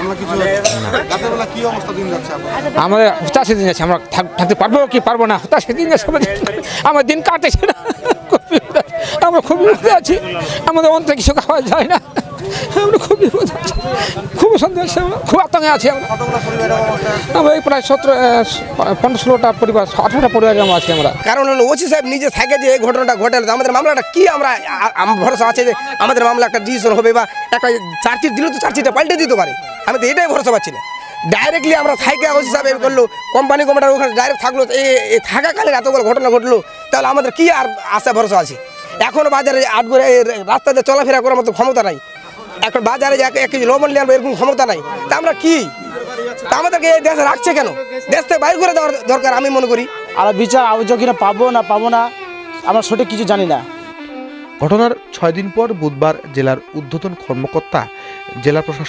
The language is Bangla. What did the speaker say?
আমরা কিছু রাতের কি অবস্থা, দিন যাচ্ছে আমাদের হতাশে দিন আছে আমরা থাকতে পারব কি পারব না? হতাশে দিন যাচ্ছে আমার দিন কাটেছে না। আমরা খুবই আছি। আমাদের অন্তরে কিছু খাওয়া যায় না। আমরা খুব বিপদে খুব সন্দেহ খুব আতঙ্কে আছি আমরা। এই প্রায় সতেরো পনেরো ষোলোটা পরিবার, আঠারোটা পরিবার আমরা আছি আমরা। কারণ হলো ওসি সাহেব নিজে থাকে যে এই ঘটনাটা ঘটালো তো আমাদের মামলাটা কি আমরা ভরসা আছে যে আমাদের মামলা একটা ডিসিশন হবে বা একটা চার্জশিট দিলেও তো চার্জশিটটা পাল্টে দিতে পারে। আমি তো এটাই ভরসা পাচ্ছি না। ডাইরেক্টলি আমরা থাইকে ওসি সাহেব করল কোম্পানি কোম্পানির ওখানে ডাইরেক্ট থাকল এই থাকাকালীন এতগুলো ঘটনা ঘটলো, তাহলে আমাদের কি আর আশা, ভরসা আছে? এখন বাজারে আট করে রাস্তাতে চলাফেরা করার মতো ক্ষমতা নাই। এখন বাজারে যে এক কেজি লবণ নিয়ে আনব এরকম ক্ষমতা নাই। তা আমরা কি? তা আমাদেরকে এই দেশে রাখছে কেন? দেশ থেকে বাইর করে দেওয়ার দরকার আমি মনে করি। আর বিচার আবদ্ধ কিনা পাবো না পাবো না আমরা সঠিক কিছু জানি না। ঘটনার ছয় দিন পর বুধবার জেলার ঊর্ধ্বতন কর্মকর্তা জেলা প্রশাসন